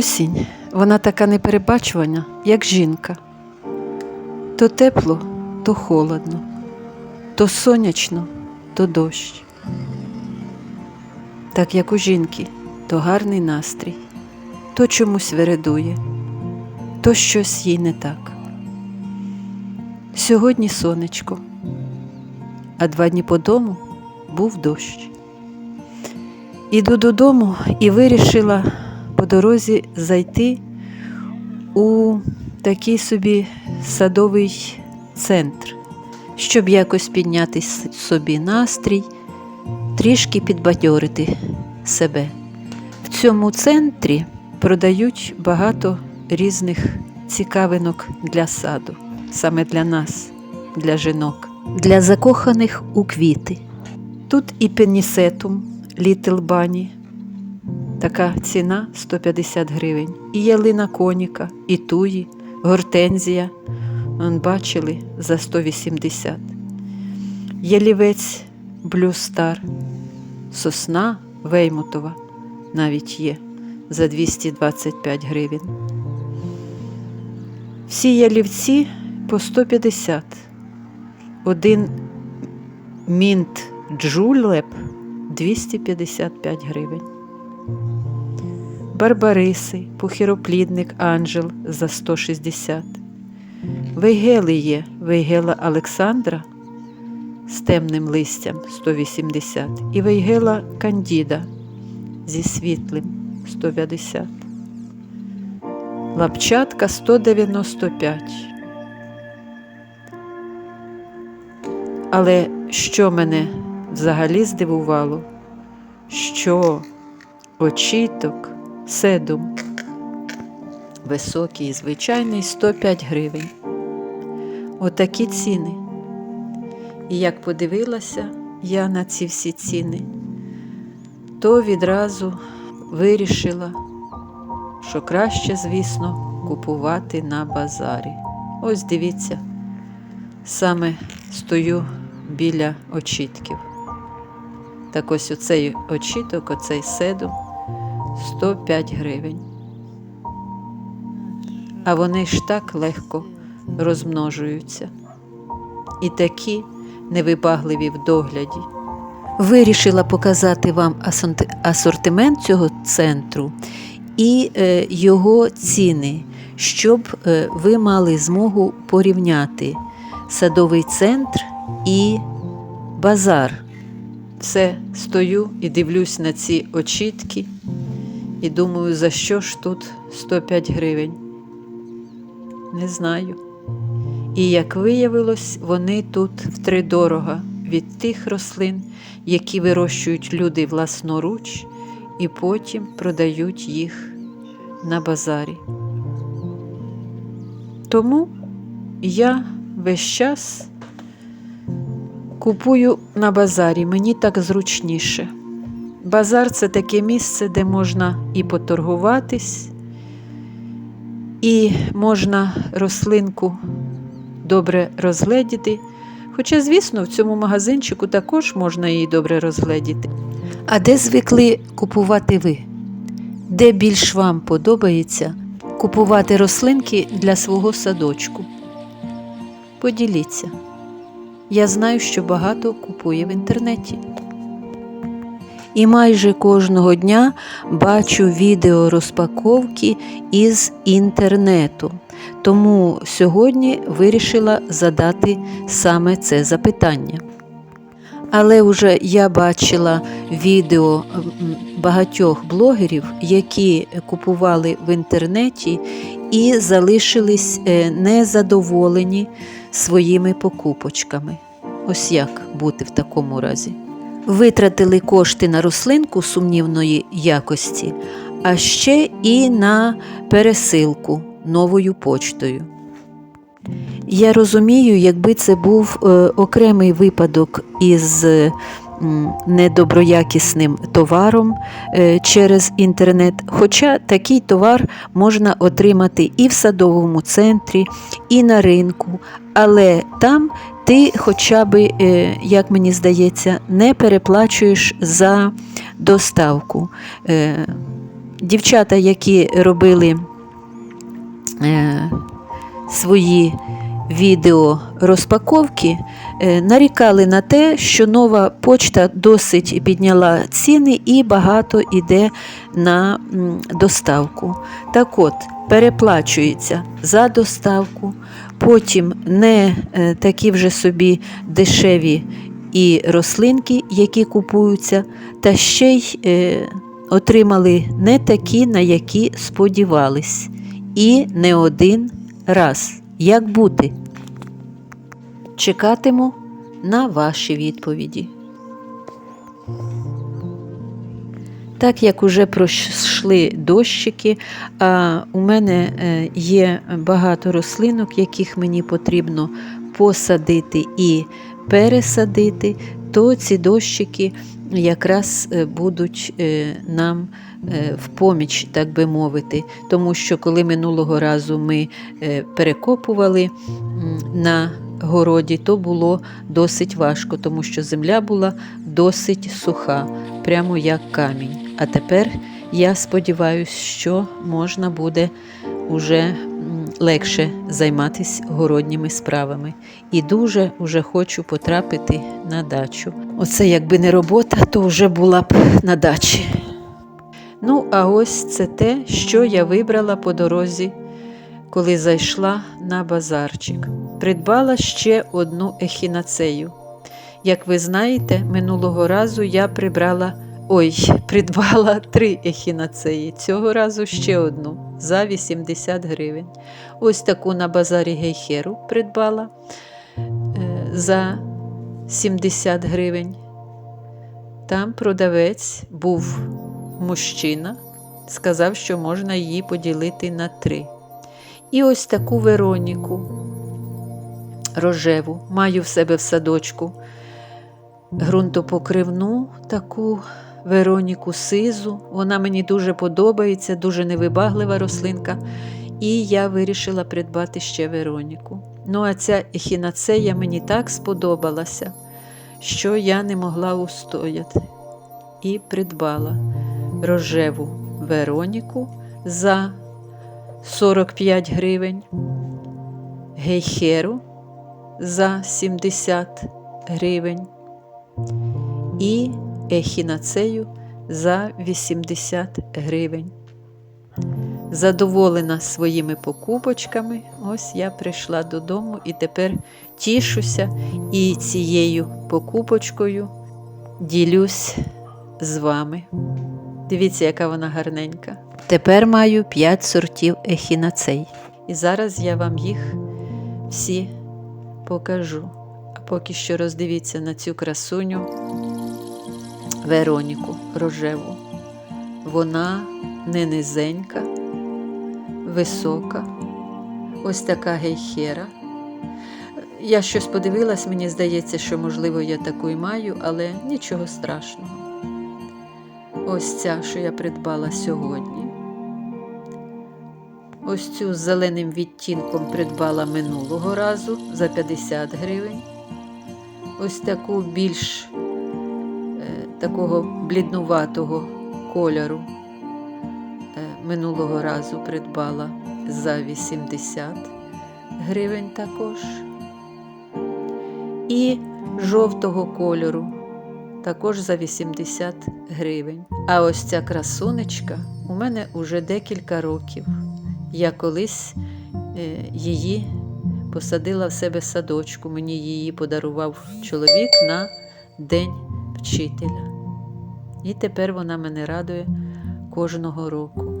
Осінь, вона така неперебачувана, як жінка. То тепло, то холодно, то сонячно, то дощ. Так як у жінки, то гарний настрій, то чомусь вередує, то щось їй не так. Сьогодні сонечко, а два дні по дому був дощ. Іду додому і вирішила по дорозі зайти у такий собі садовий центр, щоб якось підняти собі настрій, трішки підбадьорити себе. В цьому центрі продають багато різних цікавинок для саду, саме для нас, для жінок, для закоханих у квіти. Тут і пенісетум Літл Бані, така ціна 150 гривень. І ялина коніка, і туї, гортензія. Бачили за 180. Ялівець Блю Стар, сосна Веймутова навіть є за 225 гривень. Всі ялівці по 150. Один мінт джулеп 255 гривень. Барбариси, пухіроплідник Анжел за 160. Вейгели є Вейгела Олександра з темним листям 180 і Вейгела Кандіда зі світлим 150. Лапчатка 195. Але що мене взагалі здивувало, що очіток седум високий, і звичайний 105 гривень. Отакі ціни. І як подивилася я на ці всі ціни, то відразу вирішила, що краще, звісно, купувати на базарі. Ось дивіться, саме стою біля очітків. Так ось оцей очіток, оцей седум 105 гривень. А вони ж так легко розмножуються. І такі невибагливі в догляді. Вирішила показати вам асортимент цього центру і е, його ціни, щоб е, ви мали змогу порівняти садовий центр і базар. Все стою і дивлюсь на ці очітки і думаю, за що ж тут 105 гривень? Не знаю. І як виявилось, вони тут втридорога від тих рослин, які вирощують люди власноруч і потім продають їх на базарі. Тому я весь час купую на базарі, мені так зручніше. Базар це таке місце, де можна і поторгуватись, і можна рослинку добре розгледіти. Хоча, звісно, в цьому магазинчику також можна її добре розгледіти. А де звикли купувати ви? Де більш вам подобається купувати рослинки для свого садочку? Поділіться. Я знаю, що багато купує в інтернеті. І майже кожного дня бачу відео розпаковки із інтернету. Тому сьогодні вирішила задати саме це запитання. Але вже я бачила відео багатьох блогерів, які купували в інтернеті і залишились е, незадоволені своїми покупочками. Ось як бути в такому разі. Витратили кошти на рослинку сумнівної якості, а ще і на пересилку новою почтою. Я розумію, якби це був е, окремий випадок із недоброякісним товаром е, через інтернет, хоча такий товар можна отримати і в садовому центрі, і на ринку, але там ти хоча б, е, як мені здається, не переплачуєш за доставку. Е, дівчата, які робили е, свої відео розпаковки, нарікали на те, що нова почта досить підняла ціни і багато йде на доставку. Так от, переплачується за доставку, потім не е, такі вже собі дешеві і рослинки, які купуються, та ще й е, отримали не такі, на які сподівались. І не один раз. Як бути? Чекатиму на ваші відповіді. Так як уже пройшли дощики, а у мене е, є багато рослинок, яких мені потрібно посадити і пересадити, то ці дощики якраз е, будуть е, нам в поміч, так би мовити. Тому що коли минулого разу ми перекопували на городі, то було досить важко, тому що земля була досить суха, прямо як камінь. А тепер я сподіваюся, що можна буде уже легше займатися городніми справами. І дуже уже хочу потрапити на дачу. Оце якби не робота, то вже була б на дачі. Ну, а ось це те, що я вибрала по дорозі, коли зайшла на базарчик. Придбала ще одну ехінацею. Як ви знаєте, минулого разу я прибрала. Ой, придбала три ехінацеї. Цього разу ще одну за 80 гривень. Ось таку на базарі гейхеру придбала е, за 70 гривень. Там продавець був мужчина, сказав, що можна її поділити на три. І ось таку Вероніку рожеву маю в себе в садочку. Грунтопокривну таку Вероніку сизу. Вона мені дуже подобається, дуже невибаглива рослинка. І я вирішила придбати ще Вероніку. Ну, а ця ехінацея мені так сподобалася, що я не могла устояти. І придбала рожеву Вероніку за 45 гривень, гейхеру за 70 гривень і ехінацею за 80 гривень. Задоволена своїми покупочками, ось я прийшла додому і тепер тішуся і цією покупочкою ділюсь з вами. Дивіться, яка вона гарненька. Тепер маю 5 сортів ехінацей. І зараз я вам їх всі покажу. А поки що роздивіться на цю красуню Вероніку рожеву. Вона не низенька, висока, ось така гейхера. Я щось подивилась, мені здається, що, можливо, я таку й маю, але нічого страшного. Ось ця, що я придбала сьогодні. Ось цю з зеленим відтінком придбала минулого разу за 50 гривень. Ось таку більш такого бліднуватого кольору е, минулого разу придбала за 80 гривень також. І жовтого кольору також за 80 гривень. А ось ця красунечка у мене уже декілька років. Я колись е, її посадила в себе садочку. Мені її подарував чоловік на День вчителя. І тепер вона мене радує кожного року.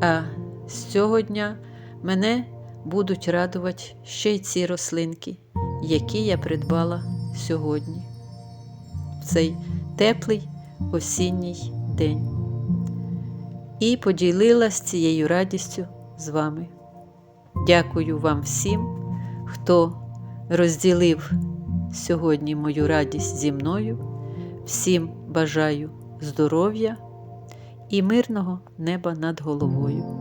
А з цього дня мене будуть радувати ще й ці рослинки, які я придбала сьогодні, в цей теплий осінній день. І поділилась цією радістю з вами. Дякую вам всім, хто розділив сьогодні мою радість зі мною. Всім бажаю здоров'я і мирного неба над головою.